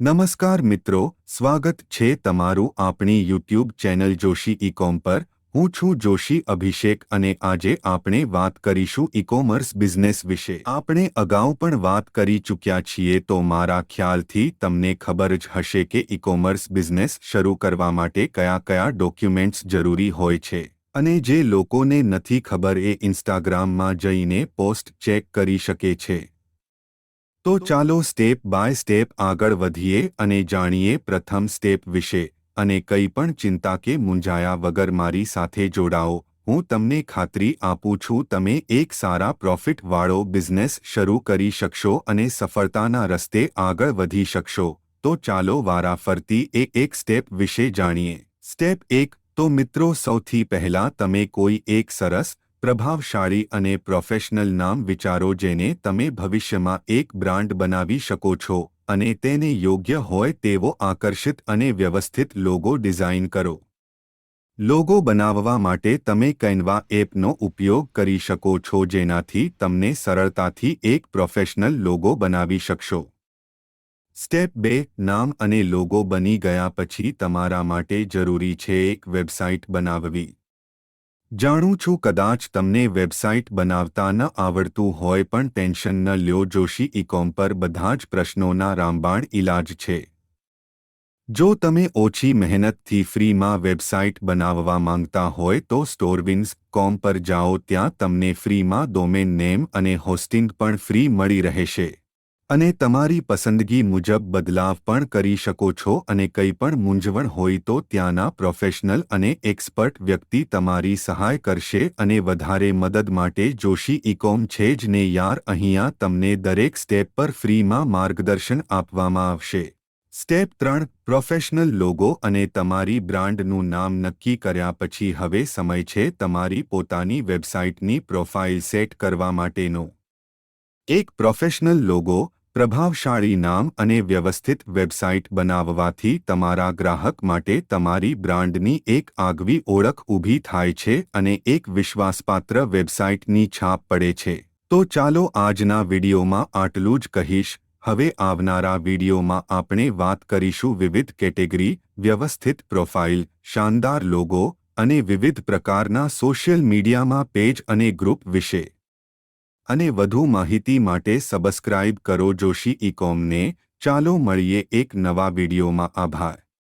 નમસ્કાર મિત્રો, સ્વાગત છે તમારું આપણી યુટ્યુબ ચેનલ જોશી ઇકોમ પર. હું છું જોશી અભિષેક અને આજે આપણે વાત કરીશું ઇકોમર્સ બિઝનેસ વિશે. આપણે અગાઉ પણ વાત કરી ચૂક્યા છીએ તો મારા ખ્યાલથી તમને ખબર જ હશે કે ઇકોમર્સ બિઝનેસ શરૂ કરવા માટે કયા કયા ડોક્યુમેન્ટ્સ જરૂરી હોય છે. અને જે લોકોને નથી ખબર એ ઇન્સ્ટાગ્રામમાં જઈને પોસ્ટ ચેક કરી શકે છે. તો ચાલો સ્ટેપ બાય સ્ટેપ આગળ વધીએ અને જાણીએ પ્રથમ સ્ટેપ વિશે અને કંઈ પણ ચિંતા કે મૂંઝાયા વગર મારી સાથે જોડાઓ. હું તમને ખાતરી આપું છું તમે એક સારા પ્રોફિટવાળો બિઝનેસ શરૂ કરી શકશો અને સફળતાના રસ્તે આગળ વધી શકશો. તો ચાલો વારાફરતી એક એક સ્ટેપ વિશે જાણીએ. સ્ટેપ એક, તો મિત્રો સૌથી પહેલા તમે કોઈ એક સરસ પ્રભાવશાળી અને પ્રોફેશનલ નામ વિચારો જેને તમે ભવિષ્યમાં એક બ્રાન્ડ બનાવી શકો છો અને તેને યોગ્ય હોય તેવો આકર્ષિત અને વ્યવસ્થિત લોગો ડિઝાઇન કરો. લોગો બનાવવા માટે તમે કૈનવા એપનો ઉપયોગ કરી શકો છો જેનાથી તમને સરળતાથી એક પ્રોફેશનલ લોગો બનાવી શકશો. સ્ટેપ બે, નામ અને લોગો બની ગયા પછી તમારા માટે જરૂરી છે એક વેબસાઇટ બનાવવી. જાણું છું કદાચ તમને વેબસાઇટ બનાવતા ન આવડતું હોય પણ ટેન્શન ન લ્યો, જોશી ઇકોમ પર બધા જ પ્રશ્નોના રામબાણ ઇલાજ છે. જો તમે ઓછી મહેનતથી ફ્રીમાં વેબસાઇટ બનાવવા માંગતા હોય તો સ્ટોરવિન્સ કોમ પર જાઓ, ત્યાં તમને ફ્રીમાં ડોમેન નેમ અને હોસ્ટિંગ પણ ફ્રી મળી રહેશે. અને તમારી પસંદગી મુજબ બદલાવ પણ કરી શકો છો અને કંઈ પણ મૂંઝવણ હોય તો ત્યાંના પ્રોફેશનલ અને એક્સપર્ટ વ્યક્તિ તમારી સહાય કરશે અને વધારે મદદ માટે જોશી ઇકોમ છે જ ને યાર અહીંયા તમને દરેક સ્ટેપ પર ફ્રીમાં માર્ગદર્શન આપવામાં આવશે. સ્ટેપ ત્રણ, પ્રોફેશનલ લોગો અને તમારી બ્રાન્ડનું નામ નક્કી કર્યા પછી હવે સમય છે તમારી પોતાની વેબસાઇટની પ્રોફાઇલ સેટ કરવા માટેનો. એક પ્રોફેશનલ લોગો પ્રભાવશાળી નામ અને વ્યવસ્થિત વેબસાઇટ બનાવવાથી તમારા ગ્રાહક માટે તમારી બ્રાન્ડની એક આગવી ઓળખ ઊભી થાય છે અને એક વિશ્વાસપાત્ર વેબસાઇટની છાપ પડે છે. તો ચાલો આજના વિડીયોમાં આટલું જ કહીશ. હવે આવનારા વિડીયોમાં આપણે વાત કરીશું વિવિધ કેટેગરી, વ્યવસ્થિત પ્રોફાઇલ, શાનદાર લોગો અને વિવિધ પ્રકારના સોશિયલ મીડિયામાં પેજ અને ગ્રુપ વિશે. અને વધુ માહિતી માટે સબસ્ક્રાઇબ કરો જોશી ઇકોમને ચાલો મળીએ એક નવા વિડીયોમાં. આભાર.